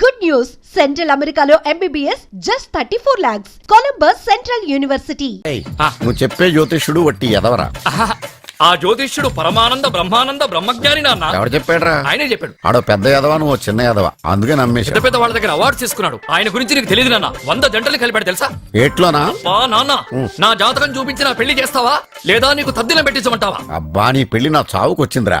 Good news! Central Americano MBBS just 34 lakhs. Columbus Central University. ఏయ్, నువ్వు చెప్పే జ్యోతిష్యుడు వట్టి ఎదవరా? ఆహా, ఆ జ్యోతిష్యుడు పరమానంద బ్రహ్మానంద బ్రహ్మజ్ఞాని నాన్న. ఎవడు చెప్పాడురా? ఆయనే చెప్పాడు. ఆడో పెద్ద ఎదవా నువ్వు చిన్న ఎదవా? అందుకే పెద్ద నమ్మేశా పెద్ద వాళ్ళ దగ్గర అవార్డు తీసుకున్నాడు. ఆయన గురించి నీకు తెలియదు నాన్న. వంద జంటలు కలిపాడు తెలుసా? ఏట్లోనా? వా నాన్న నా జాతకం చూపించి నా పెళ్ళి చేస్తావా? లేదా నీకు తద్దిలం పెట్టించమంటావా? అబ్బా నీ పెళ్ళి నా చావుకు వచ్చిందిరా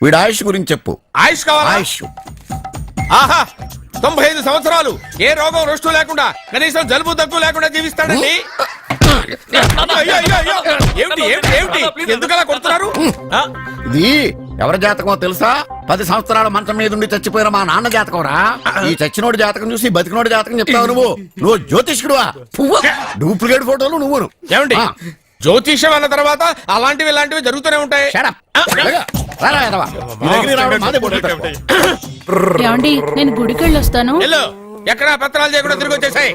వీడి ఆయుష్ గురించి చెప్పు. ఆయుష్ కావాలా? ఆయుష్. ఆహా తొంభై ఐదు సంవత్సరాలు. ఏ రోగం రుష్టు లేకుండా కనీసం జలుబు దగ్గు లేకుండా జీవిస్తాడండి? అయ్యో, అయ్యో, అయ్యో. ఏమిటి ఏమిటి ఏమిటి? ఎందుకలా కొడుతున్నారు? ఆ? ఇది ఎవరి జాతకమో తెలుసా? పది సంవత్సరాల మంచం మీద ఉండి చచ్చిపోయిన మా నాన్న జాతకం రా ఈ చచ్చినోడి జాతకం చూసి బతికినోడి జాతకం చెప్తావు నువ్వు. నువ్వు జ్యోతిష్కుడువా? డూప్లికేట్ ఫోటోలు నువ్వు ఏమండి? జ్యోతిష్యం అన్న తర్వాత అలాంటివి ఇలాంటివి జరుగుతూనే ఉంటాయి. ఏమండి నేను గుడికి వెళ్ళొస్తాను వెళ్ళు ఎక్కడ పత్రాలు చేయకుండా తిరిగి వచ్చేసాయి.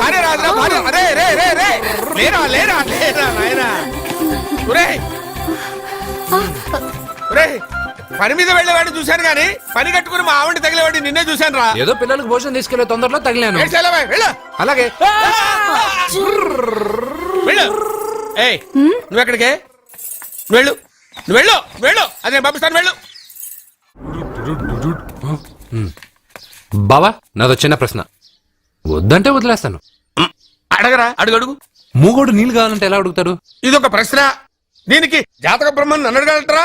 భార్య రాదురా భార్య. అరే రే రే రే. లేరా లేరా లేరా నాయనా. ఒరేయ్. ఒరేయ్. పని మీద వెళ్ళేవాడిని చూశాను కానీ పని కట్టుకుని మా ఆవిడ తగిలేవాడిని నిన్నే చూశాను రా ఏదో పిల్లలకు భోజనం తీసుకెళ్ళే తొందరలో తగిలాను. వెళ్ళు. అలాగే. వెళ్ళు. ఏయ్ నువ్వు ఎక్కడికే నువ్వు వెళ్ళు నువ్వు వెళ్ళు. వెళ్ళు అదే పంపిస్తాను. వెళ్ళు. బావా నాదో చిన్న ప్రశ్న. వద్దంటే వదిలేస్తాను. అడగరా అడుగు అడుగు. మూగోడు నీళ్ళు కావాలంటే ఎలా అడుగుతాడు? ఇది ఒక ప్రశ్న. దీనికి జాతక బ్రహ్మను అడగలటరా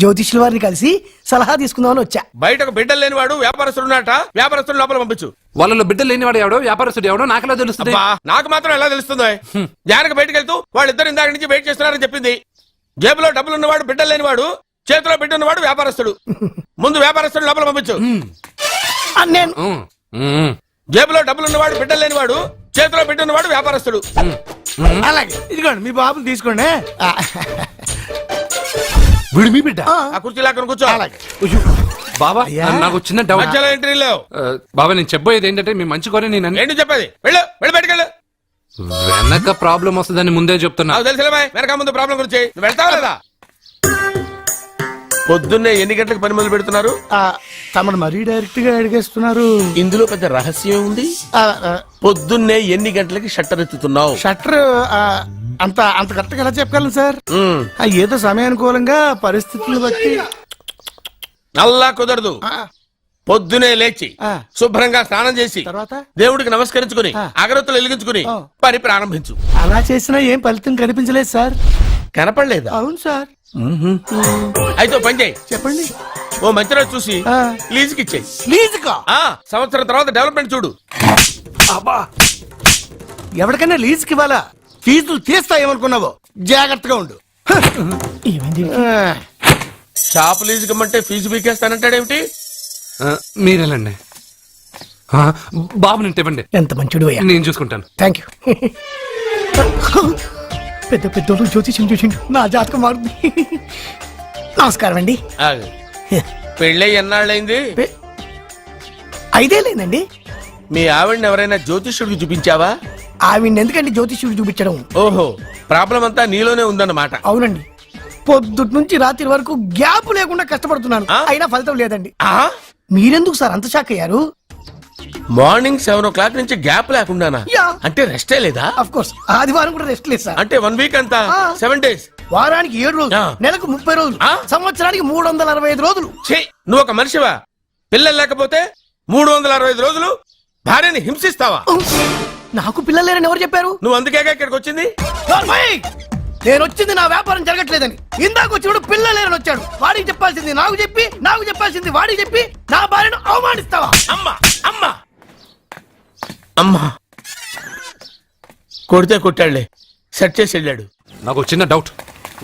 జ్యోతిష్యుల వారిని కలిసి సలహా తీసుకుందామని వచ్చా. బయటకు బిడ్డలు లేనివాడు వ్యాపారస్తుడు ఉన్నట వ్యాపారస్తుడు లోపల పంపించు. వాళ్ళలో బిడ్డలు లేనివాడు ఎవడో వ్యాపారస్తుడు ఎవడో నాకెలా తెలుస్తుంది? అబ్బా నాకు మాత్రం ఎలా తెలుస్తుందో? జానకి బయటకు వెళ్తూ వాళ్ళిద్దరు ఇందాక నుంచి వెయిట్ చేస్తున్నారని చెప్పింది. జేబులో డబ్బులు ఉన్నవాడు బిడ్డలు లేనివాడు చేతిలో బిడ్డ ఉన్నవాడు వ్యాపారస్తుడు. ముందు వ్యాపారస్తుడు లోపల పంపించు. నేను ఉమ్, ఉమ్, జేబులో డబ్బులు ఉన్నవాడు బిడ్డలు లేనివాడు చేతిలో బిడ్డ ఉన్నవాడు వ్యాపారస్తుడు. అలాగే. ఇదిగోండి మీ బాబుని తీసుకోండి. ఆ, వీడు మీ బిడ్డ? ఆ కుర్చీ. లాక్కను కూర్చో బాబా నాకు చిన్న డౌట్ మధ్యలో ఎంట్రీ లేవు. బాబా నేను చెప్పబోయేది ఏంటంటే మీ మంచి కోరే నేను అన్ని- ఏంటి చెప్పేది? వెళ్ళు వెళ్ళి బయటకు వెళ్ళు. వెనక ప్రాబ్లం వస్తుందని ముందే చెప్తున్నా. నాకు తెలుసులే బాయ్ వెనక ముందు ప్రాబ్లం గురించి. నువ్వు వెళ్తావా లేదా? పొద్దున్నే ఎన్ని గంటలకు పని మొదలు పెడుతున్నారు? ఆ, తమను మరీ డైరెక్ట్గా అడిగేస్తున్నారు. ఇందులో పెద్ద రహస్యం ఉంది ఆ, ఆ, పొద్దున్నే ఎన్ని గంటలకి షట్టర్ ఎత్తుతున్నావు? షట్టర్ ఆ, అంత అంత కరెక్ట్గా ఎలా చెప్పగలను సార్? ఆ, ఏదో సమయానుకూలంగా పరిస్థితులను బట్టి. నల్లా కుదరదు. ఆ, పొద్దునే లేచి ఆ. శుభ్రంగా స్నానం చేసి తర్వాత? దేవుడికి నమస్కరించుకుని ఆ. అగరత్తులు వెలిగించుకుని ఆ. పని ప్రారంభించు. అలా చేసినా ఏం ఫలితం కనిపించలేదు సార్. కనపడలేదా? అవును సార్. అయితే ఓ పని చేయి. చెప్పండి. ఓ మంచి రోజు చూసి ఆ. లీజుకి ఇచ్చేయి. లీజుకా? ఆ సంవత్సరం తర్వాత డెవలప్మెంట్ చూడు. ఎవరికైనా లీజుకి ఇవ్వాలా? ఫీజులు తీస్తాయేమనుకున్నావో? జాగ్రత్తగా ఉండు. ఆ, షాప్ లీజుకి ఇమ్మంటే ఫీజు పీకేస్తానంటాడేమిటి? ఆ, బాబు నేను ఇవ్వండి. ఎంత మంచిడు అయ్యా. నేను చూసుకుంటాను. థ్యాంక్ యూ పెద్ద పెద్దోళ్ళు జ్యోతిష్యం చూసిండు. నా జాతకం మారుంది నమస్కారం అండి. ఆగు. పెళ్ళై ఎన్నాళ్ళైంది? పె- ఐదే లేదండి మీ ఆవిడని ఎవరైనా జ్యోతిష్యుడికి చూపించావా? ఆవిడ ఎందుకండి జ్యోతిష్యుడు చూపించడం? ఓహో ప్రాబ్లం అంతా నీలోనే ఉందన్నమాట. అవునండి. పొద్దుటి నుంచి రాత్రి వరకు గ్యాప్ లేకుండా కష్టపడుతున్నాను. ఆ? అయినా ఫలితం లేదండి. ఆ? మీరెందుకు సార్ అంత షాక్ అయ్యారు? మార్నింగ్ సెవెన్ ఓ క్లాక్ నుంచి గ్యాప్ లేకుండానా యా. అంటే రెస్టే లేదా అఫ్ కోర్స్ ఆదివారం కూడా రెస్ట్ లేదు సార్ అంటే వన్ వీక్ అంతా ఆ. సెవెన్ డేస్ వారానికి ఏడు రోజులు ఆ. నెలకు ముప్పై రోజులు ఆ? సంవత్సరానికి మూడు వందల అరవై ఐదు రోజులు ఛీ నువ్వు ఒక మనిషివా పిల్లలు లేకపోతే మూడు వందల అరవై ఐదు రోజులు భార్యని హింసిస్తావా! నాకు పిల్లలు లేరని ఎవరు చెప్పారు నువ్వు అందుకేగా ఇక్కడికి వచ్చింది నార్మల్! నేను వచ్చింది నా వ్యాపారం జరగట్లేదని. ఇందాక వచ్చినప్పుడు పిల్లలు లేరని వచ్చాడు. వాడికి చెప్పాల్సింది నాకు చెప్పి నాకు చెప్పాల్సింది వాడికి చెప్పి నా భార్యను అవమానిస్తావా? అమ్మా అమ్మా. అమ్మా. కొడితే కొట్టాడులే. సెట్ చేసి వెళ్ళాడు. నాకు చిన్న డౌట్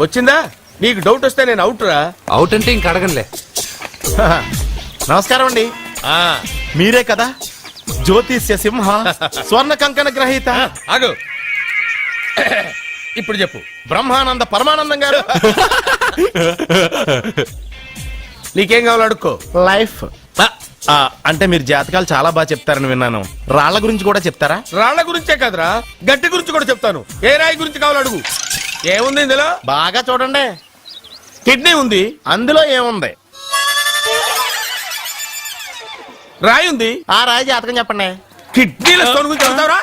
వచ్చిందా? నీకు డౌట్ వస్తే నేను అవుట్ రా. అవుట్ అంటే ఇంక అడగనులే. నమస్కారం అండి. ఆ, మీరే కదా? జ్యోతిష్య సింహ స్వర్ణ కంకణ గ్రహీత ఆగు. ఇప్పుడు చెప్పు. బ్రహ్మానంద పరమానందం గారు? నీకేం కావాలో అడుక్కో. లైఫ్. అంటే మీరు జాతకాలు చాలా బాగా చెప్తారని విన్నాను. రాళ్ళ గురించి కూడా చెప్తారా? రాళ్ళ గురించే కాదురా. గట్టి గురించి కూడా చెప్తాను. ఏ రాయి గురించి కావాలో అడుగు. ఏముంది ఇందులో? బాగా చూడండి. కిడ్నీ ఉంది. అందులో ఏముంది? రాయి ఉంది. ఆ రాయి జాతకం చెప్పండి. కిడ్నీల స్టోన్ గురించి చెప్తావురా?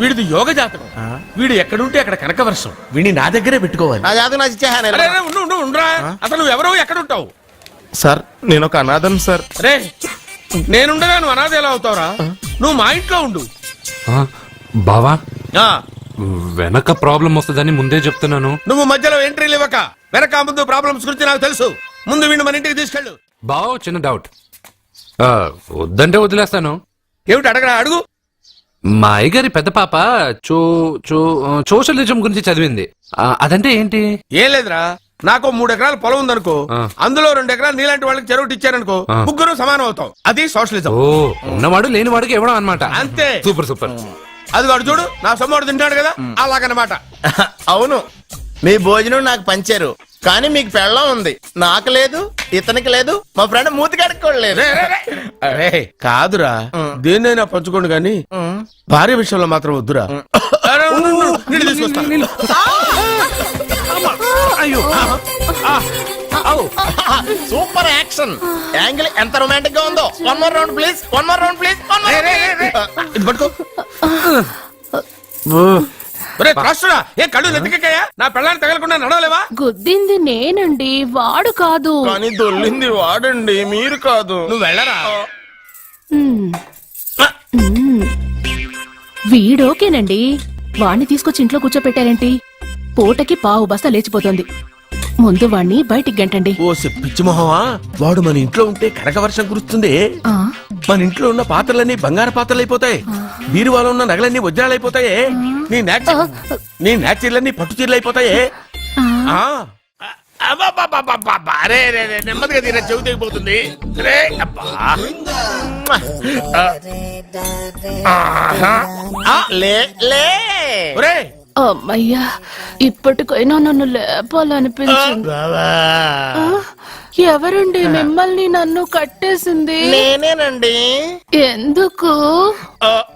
వీడిది యోగ జాతకం. వీడు ఎక్కడుంటే అక్కడ కనకవర్షం. వీడిని నా దగ్గరే పెట్టుకోవాలి. నా జాతకం నాకు అరే అరే, ఉండు ఉండు ఉండురా. అసలు నువ్వు ఎవరో ఎక్కడ ఉంటావు సార్ నేను ఒక అనాథం సార్. రే నేనుండగా నువ్వు అనాథ ఎలా అవుతావురా? నువ్వు మా ఇంట్లో ఉండు. ఆ, బావా? ఆ. వెనక ప్రాబ్లం వస్తుందని ముందే చెప్తున్నాను. నువ్వు మధ్యలో ఎంట్రీలు ఇవ్వక వెనక ముందు ప్రాబ్లమ్స్ గురించి నాకు తెలుసు. ముందు వీడిని మన ఇంటికి తీసుకెళ్ళు. బావా చిన్న డౌట్. ఆ, వద్దంటే వదిలేస్తాను. ఏమిటి అడగరా అడుగు. మా అయ్యగారి పెద్ద పాప చో చో సోషలిజం గురించి చదివింది. ఆ, అదంటే ఏంటి? ఏం లేదురా. నాకు మూడు ఎకరాల పొలం ఉందనుకో ఆ. అందులో రెండు ఎకరాలు నీలాంటి వాళ్ళకి చెరువు ఇచ్చారనుకో ఆ. ముగ్గురు సమానం అవుతాం అది సోషలిజం. ఓ ఉన్నవాడు లేనివాడికి ఇవ్వడం అనమాట అంతే. Super super. అది వాడు చూడు నా సొమ్మడు తింటాడు కదా అలాగనమాట. అవును. మీ భోజనం నాకు పంచారు కానీ మీకు పెళ్ళం ఉంది. నాకు లేదు ఇతనికి లేదు మా ఫ్రెండ్ మూతి కడుక్కోలేదు రే, రే, రే. అరే కాదురా. దేన్నైనా పంచుకోండి గాని భార్య విషయంలో మాత్రం వద్దురా. నీళ్ళు తీసుకొస్తా. Super action. యాంగిల్ ఎంత రొమాంటిక్గా ఉందో one more round please one more round please రే, రే, రే, రే. ఇది పట్టుకో. ఏ కళ్ళు నెత్తికెక్కాయా నా పెళ్ళాన్ని తగలకుండా నడవలేవా? గుద్దింది నేనండి వాడు కాదు. కానీ దొల్లింది వాడండి మీరు కాదు. నువ్వు వెళ్ళరా. వీడోకేనండి వాణ్ణి తీసుకొచ్చి ఇంట్లో కూర్చోపెట్టారేంటి? పూటకి పావు బస్తా లేచిపోతుంది. ముందు వాణ్ణి బయటికి గంటండి. ఓ పిచ్చి మొహమా? వాడు మన ఇంట్లో ఉంటే కనక వర్షం కురుస్తుంది. మన ఇంట్లో ఉన్న పాత్రలన్నీ బంగారు పాత్రలు అయిపోతాయి బీరువాలో ఉన్న నగలన్నీ వజ్రాలు అయిపోతాయి నీ నాచి నీ నాచీర్లన్నీ పట్టు చీరలు అబ్బబ్బబ్బబ్బబ్బబ్బ. అరే, రే, రే, నెమ్మదిగా తీరా చెవి తెగిపోతుంది. రే అబ్బా. ఆహా. ఆ, లే లే. ఒరే. అమ్మయ్యా ఇప్పటికైనా నన్ను లేపాలనిపించింది. ఆ, ఎవరండి మిమ్మల్ని నన్ను కట్టేసింది? నేనేనండి. ఎందుకు? ఆ,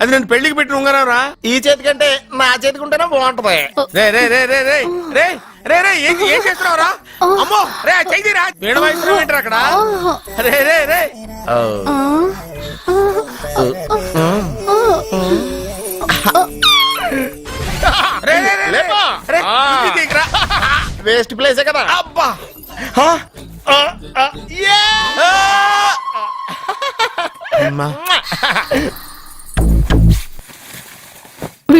అది నేను పెళ్ళికి పెట్టిన ఉంగరం రా ఈ చేతి కంటే నా చేతికి ఉంటేనే బాగుంటది. రే రే రే రే రే. రే రే రే ఏం ఏం చేస్తున్నావు రా అమ్మో రే చెయ్యిరా వీణ వయసు ఏంటారు అక్కడ? రే రే రే. రే రే రే, రే. రే. వేస్ట్ ప్లేసే కదా. అబ్బా! అమ్మా.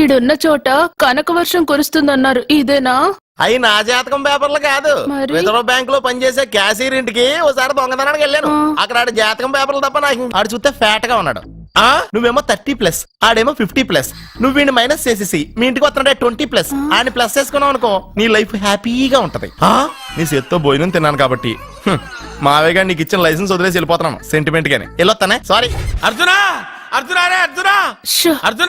మీరున్న చోట కనక వర్షం కురుస్తుందన్నారు. ఇదేనా? అయి నా జాతకం పేపర్లు కాదు. మరి? రిజర్వ్ బ్యాంక్లో పనిచేసే క్యాషియర్ ఇంటికి ఒకసారి దొంగతనానికి వెళ్ళాను. అక్కడ ఆడి జాతకం పేపర్లు తప్ప నాకు ఆడు చూస్తే ఫ్యాట్గా ఉన్నాడు. ఆ? నువ్వేమో థర్టీ ప్లస్ ఆడేమో ఫిఫ్టీ ప్లస్. నువ్వు వీడిని మైనస్ చేసేసి మీ ఇంటికి వస్తున్నాడే ట్వంటీ ప్లస్. ఆయన ప్లస్ చేసుకున్నావు అనుకో నీ లైఫ్ హ్యాపీగా ఉంటది. ఆ? నీ చేత్తో భోజనం తిన్నాను కాబట్టి. హ్మ్. మావయ్య గారు నీకు ఇచ్చిన లైసెన్స్ వదిలేసి వెళ్ళిపోతున్నాను. సెంటిమెంట్ గానే. వెళ్ళొస్తానే సారీ అర్జునా! అర్జునా రే అర్జునా! షో, అర్జున్!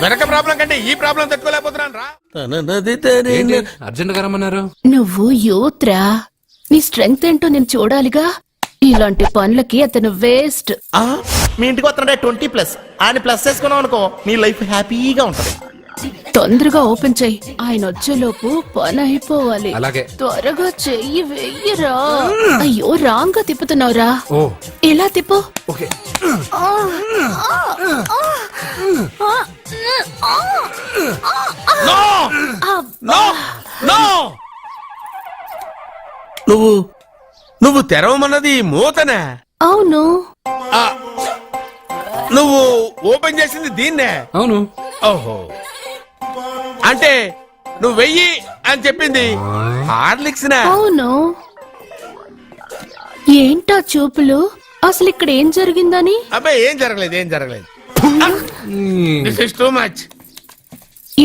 వెనక ప్రాబ్లం కంటే ఈ ప్రాబ్లం తట్టుకోలేకపోతున్నాను రా. అర్జెంట్గా రమ్మన్నారు? నువ్వు యూత్రా? నీ స్ట్రెంగ్త్ ఏంటో నేను చూడాలిగా? ఇలాంటి పనులకి అతను వేస్ట్. ఆ? మీ ఇంటికి వస్తున్నాడే ట్వంటీ ప్లస్. ఆయన ప్లస్ చేసుకున్నావు అనుకో నీ లైఫ్ హ్యాపీగా ఉంటది. తొందరగా ఓపెన్ చెయ్యి ఆయన వచ్చేలోపు పని అయిపోవాలి అలాగే. త్వరగా చెయ్యి వెయ్యరా అయ్యో రాంగ్గా తిప్పుతున్నావురా ఓ ఇలా తిప్పు ఓకే నో నో నువ్వు నువ్వు తెరవమన్నది మూతనే అవును నువ్వు ఓపెన్ చేసింది దీన్నే అవును ఓహో అంటే నువ్వు వెయ్యి అని చెప్పింది. హార్లిక్స్ అవును. ఏంటా చూపులు? అసలు ఇక్కడ ఏం జరిగిందని? అబ్బాయి ఏం జరగలేదు ఏం జరగలేదు. దిస్ ఇస్ టూ మచ్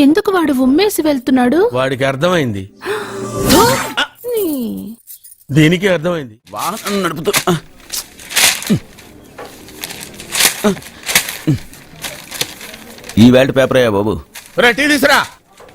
ఎందుకు వాడు ఉమ్మేసి వెళ్తున్నాడు? వాడికి అర్థమైంది. నీ. దీనికి అర్థమైంది. వాహనం నడుపుతూ ఈ వేల్ట్ పేపర్ అయ్యా బాబు. రా టీ తీసురా.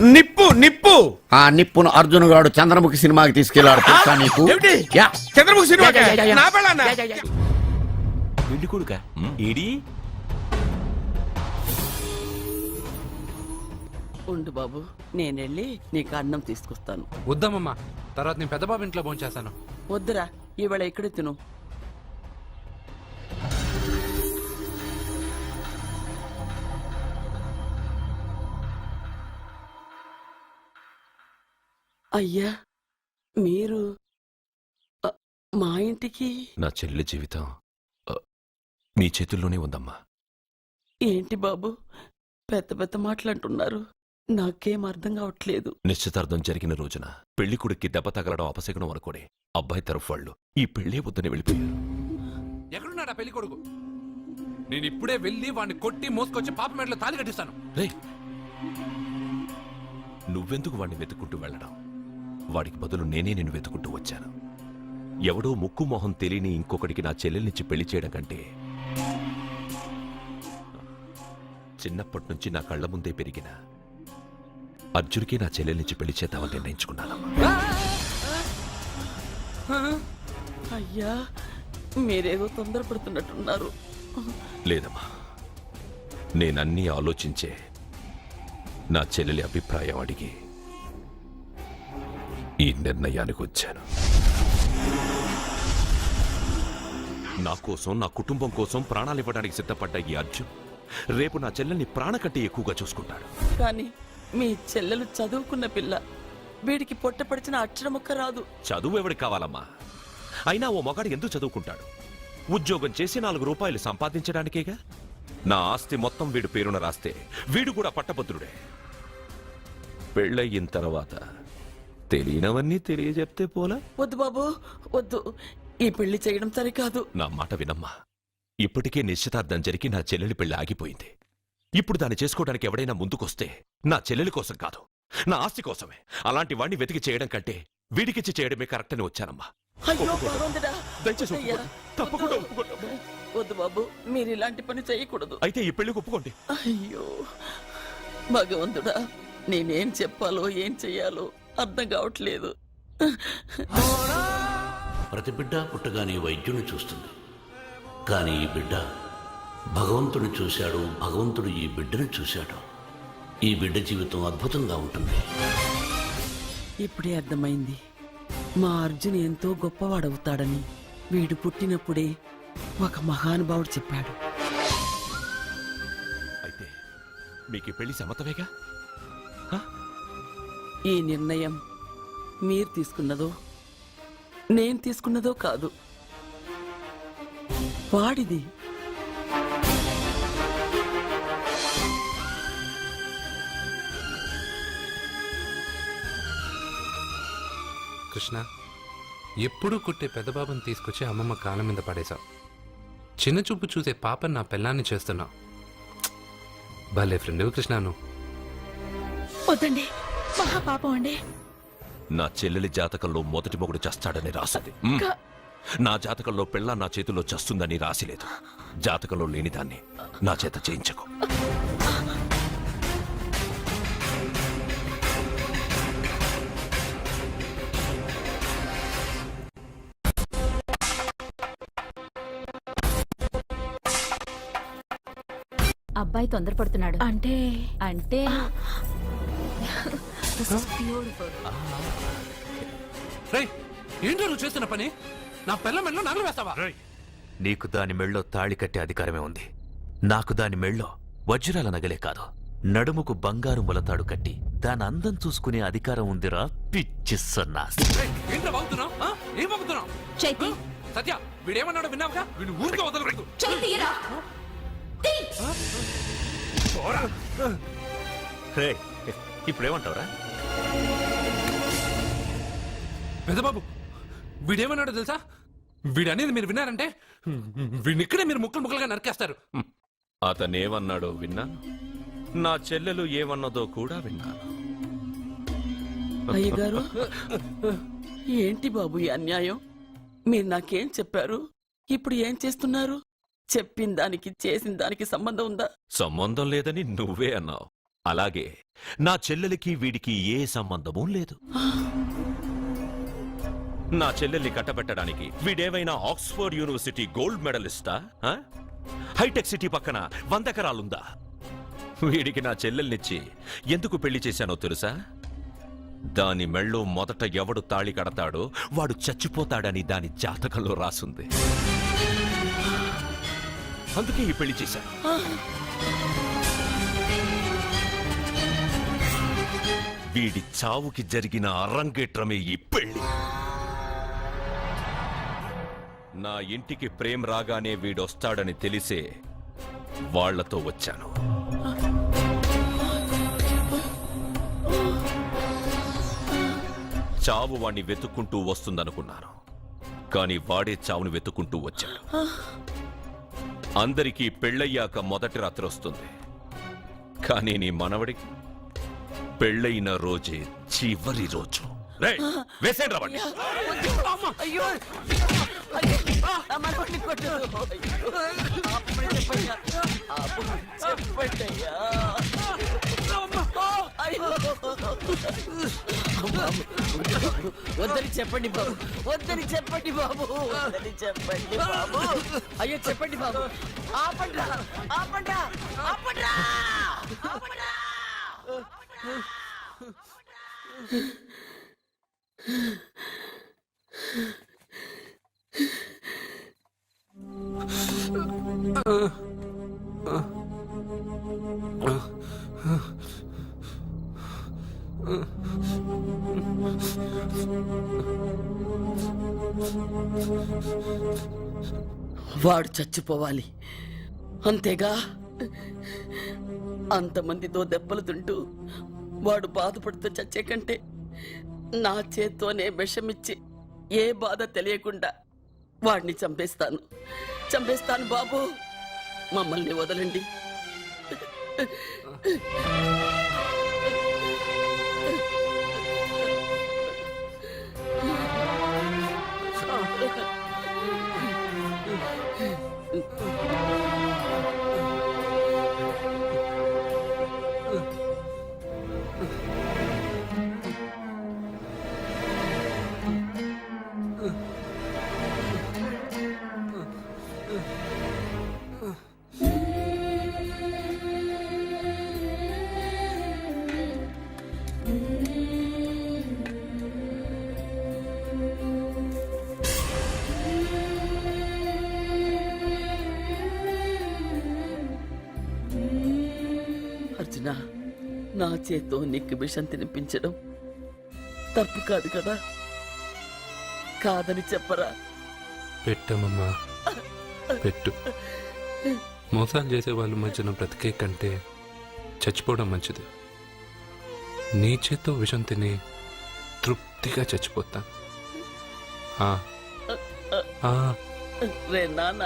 నిప్పు నిప్పు. ఆ నిప్పును అర్జున్ గాడు చంద్రముఖి సినిమాకి తీసుకెళ్ళాడు తెలుసా నీకు? ఏమిటి? Yeah. Chandrababu cinema yeah, yeah, yeah, yeah. నా పెళ్ళాన్న పెళ్ళి కొడుకా? ఏడి? ఉండు బాబు నేనెళ్ళి నీకు అన్నం తీసుకొస్తాను. వద్దామమ్మా తర్వాత నేను పెద్ద బాబు ఇంట్లో భోంచేస్తాను. వద్దురా ఈవేళ ఇక్కడే తిను. అయ్యా మీరు అ, మా ఇంటికి? నా చెల్లి జీవితం ఆ, మీ చేతుల్లోనే ఉందమ్మా. ఏంటి బాబు? పెద్ద పెద్ద మాటలంటున్నారు. నాకేం అర్థం కావట్లేదు. నిశ్చితార్థం జరిగిన రోజున పెళ్ళి కొడుక్కి దెబ్బ తగలడం అపశకునం అనుకోడే అబ్బాయి తరఫు వాళ్ళు ఈ పెళ్ళే వద్దని వెళ్ళిపోయారు. ఎక్కడున్నాడా పెళ్ళి కొడుకు? నేను ఇప్పుడే వెళ్ళి వాడిని కొట్టి మోసుకొచ్చి పాప మెడలో తాళి కట్టిస్తాను. రే నువ్వెందుకు వాడిని వెతుక్కుంటూ వెళ్ళడం? వాడికి బదులు నేనే నిన్ను వెతుకుంటూ వచ్చాను. ఎవడో ముక్కు మొహం తెలియని ఇంకొకడికి నా చెల్లెల్నిచ్చి పెళ్ళి చేయడం కంటే చిన్నప్పటి నుంచి నా కళ్ళ ముందే పెరిగిన అర్జున్కి నా చెల్లెల్నిచ్చి పెళ్ళి చేద్దామని నిర్ణయించుకున్నానమ్మా. అయ్యా మీరేదో తొందరపడుతున్నట్టున్నారు. లేదమ్మా నేనన్నీ ఆలోచించే నా చెల్లెలి అభిప్రాయం అడిగి ఈ నిర్ణయానికి వచ్చాను. నా కోసం నా కుటుంబం కోసం ప్రాణాలు ఇవ్వడానికి సిద్ధపడ్డ ఈ అర్జున్ రేపు నా చెల్లెల్ని ప్రాణ కంటే ఎక్కువగా చూసుకుంటాడు. కానీ మీ చెల్లెలు చదువుకున్న పిల్ల వీడికి పొట్టపడిచిన అక్షరముక్క రాదు. చదువు ఎవడికి కావాలమ్మా? అయినా ఓ మగాడు ఎందుకు చదువుకుంటాడు? ఉద్యోగం చేసి నాలుగు రూపాయలు సంపాదించడానికేగా? నా ఆస్తి మొత్తం వీడు పేరున రాస్తే వీడు కూడా పట్టభద్రుడే. పెళ్ళయిన తర్వాత తెలియనవన్నీ తెలియజెప్తే పోలా? వద్దు బాబు వద్దు. ఈ పెళ్ళి చేయడం సరికాదు. నా మాట వినమ్మా. ఇప్పటికే నిశ్చితార్థం జరిగి నా చెల్లెలి పెళ్ళి ఆగిపోయింది. ఇప్పుడు దాన్ని చేసుకోవడానికి ఎవడైనా ముందుకొస్తే నా చెల్లెలి కోసం కాదు నా ఆస్తి కోసమే. అలాంటి వాణ్ణి వెతికి చేయడం కంటే వీడికిచ్చి చేయడమే కరెక్ట్ అని వచ్చానమ్మా. అయ్యో భగవంతుడా దయచేసి అయ్యా. ఒప్పుకోండి. తప్పకుండా ఒప్పుకోండి. వద్దు బాబు మీరు ఇలాంటి పని చేయకూడదు. అయితే ఈ పెళ్ళికి ఒప్పుకోండి. అయ్యో. భగవంతుడా నేనేం చెప్పాలో ఏం చెయ్యాలో. అర్థం కావట్లేదు. ప్రతి బిడ్డ పుట్టగానే వైద్యుని చూస్తుంది. కానీ ఈ బిడ్డ భగవంతుని చూశాడు భగవంతుడు ఈ బిడ్డను చూశాడు. ఈ బిడ్డ జీవితం అద్భుతంగా ఉంటుంది. ఇప్పుడే అర్థమైంది. మా అర్జున్ ఎంతో గొప్పవాడవుతాడని. వీడు పుట్టినప్పుడే ఒక మహానుభావుడు చెప్పాడు. అయితే మీకు పెళ్ళి సమ్మతమేగా? ఈ నిర్ణయం మీరు తీసుకున్నదో నేను తీసుకున్నదో కాదు. వాడిది. కృష్ణ ఎప్పుడూ కుట్టే పెద్దబాబుని తీసుకొచ్చి అమ్మమ్మ కాళ్ళ మీద పడేశావు చిన్న చూపు చూసే పాపని నా పిల్లాన్ని చేస్తున్నావు భలే ఫ్రెండ్ కృష్ణ నువ్వు వద్దండి. మహా పాపం అండి. నా చెల్లెలి జాతకంలో మొదటి మొగుడు చస్తాడని రాసింది. మ్మ్. నా జాతకంలో పెళ్ళ నా చేతిలో చస్తుందని రాసిలేదు. జాతకంలో లేనిదాన్ని నా చేత చేయించకు. అబ్బాయి తొందరపడుతున్నాడు. అంటే? అంటే? రేయ్ ఏంటో నువ్వు చేస్తున్న పని? నా పిల్ల మెల్లో నగలు వేస్తావా? నీకు దాని మెళ్ళో తాళి కట్టే అధికారమే ఉంది. నాకు దాని మెళ్ళో వజ్రాల నగలే కాదు. నడుముకు బంగారు మొలతాడు కట్టి దాని అందం చూసుకునే అధికారం ఉందిరా పిచ్చి సన్నాసి. రేయ్, ఏంట్రా బాగుతున్నావు ఏం బాగుతున్నావు చైతి. సత్య వీడేమన్నాడో విన్నావుగా? వీడు ఊరికే వదలకూడదు. రే. ఇప్పుడేమంటావురా? పెద్దబాబు వీడేమన్నాడో తెలుసా? వీడనేది మీరు విన్నారంటే వీడిని ఇక్కడే మీరు ముక్కలు ముక్కలుగా నరికేస్తారు. అతనేమన్నాడో విన్నా నా చెల్లెలు ఏమన్నదో కూడా విన్నాను అయ్యగారు ఏంటి బాబు ఈ అన్యాయం? మీరు నాకేం చెప్పారు? ఇప్పుడు ఏం చేస్తున్నారు? చెప్పిన దానికి చేసిన దానికి సంబంధం ఉందా? సంబంధం లేదని నువ్వే అన్నావు. అలాగే నా చెల్లెలికి వీడికి ఏ సంబంధమూ లేదు. నా చెల్లెల్ని కట్టబెట్టడానికి వీడేమైనా ఆక్స్ఫర్డ్ యూనివర్సిటీ గోల్డ్ మెడలిస్టా? హైటెక్ సిటీ పక్కన వంద ఎకరాలుందా వీడికి నా చెల్లెల్నిచ్చి ఎందుకు పెళ్ళి చేశానో తెలుసా? దాని మెళ్ళో మొదట ఎవడు తాళి కడతాడో వాడు చచ్చిపోతాడని దాని జాతకంలో రాసుంది. అందుకే ఈ పెళ్ళి చేశాను. వీడి చావుకి జరిగిన అరంగేట్రమే ఈ పెళ్ళి. నా ఇంటికి ప్రేమ్ రాగానే వీడొస్తాడని తెలిసే వాళ్ళతో వచ్చాను. చావు వాణ్ణి వెతుక్కుంటూ వస్తుందనుకున్నాను. కానీ వాడే చావుని వెతుక్కుంటూ వచ్చాడు. అందరికీ పెళ్ళయ్యాక మొదటి రాత్రి వస్తుంది. కానీ నీ మనవడికి పెళ్ళైన రోజే చివరి రోజు. వేసేయండి. అయ్యో. వద్దని చెప్పండి బాబు. వద్దని చెప్పండి బాబు. వద్దని చెప్పండి బాబు. అయ్యో చెప్పండి బాబు. ఆపండ్రా. ఆపండ్రా. ఆపండ్రా. ఆపండ్రా. వాడు చచ్చిపోవాలి. అంతేగా? అంతమందితో దెబ్బలు తింటూ వాడు బాధపడుతూ చచ్చే కంటే నా చేత్తోనే విషమిచ్చి ఏ బాధ తెలియకుండా వాడిని చంపేస్తాను. చంపేస్తాను బాబు. మమ్మల్ని వదలండి. నా చేత్తో నీకు విషం తినిపించడం తప్పు కాదు కదా? కాదని చెప్పరా? పెట్టమ్మా. పెట్టు. మోసాలు చేసే వాళ్ళ మధ్యన బ్రతికే కంటే చచ్చిపోవడం మంచిది. నీ చేత్తో విషం తిని తృప్తిగా చచ్చిపోతా. రే నాన్న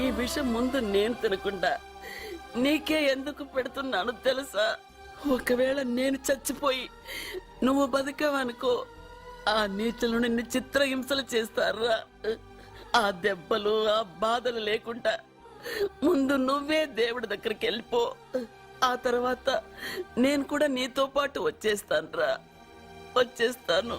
ఈ విషయం ముందు నేను తినకుండా నీకే ఎందుకు పెడుతున్నాను తెలుసా? ఒకవేళ నేను చచ్చిపోయి నువ్వు బతికావనుకో ఆ నీచులు నిన్ను చిత్రహింసలు చేస్తారా? ఆ దెబ్బలు ఆ బాధలు లేకుండా ముందు నువ్వే దేవుడి దగ్గరికి వెళ్ళిపో. ఆ తర్వాత నేను కూడా నీతో పాటు వచ్చేస్తానురా. వచ్చేస్తాను.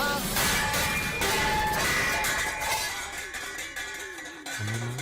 ఆ Mm-hmm.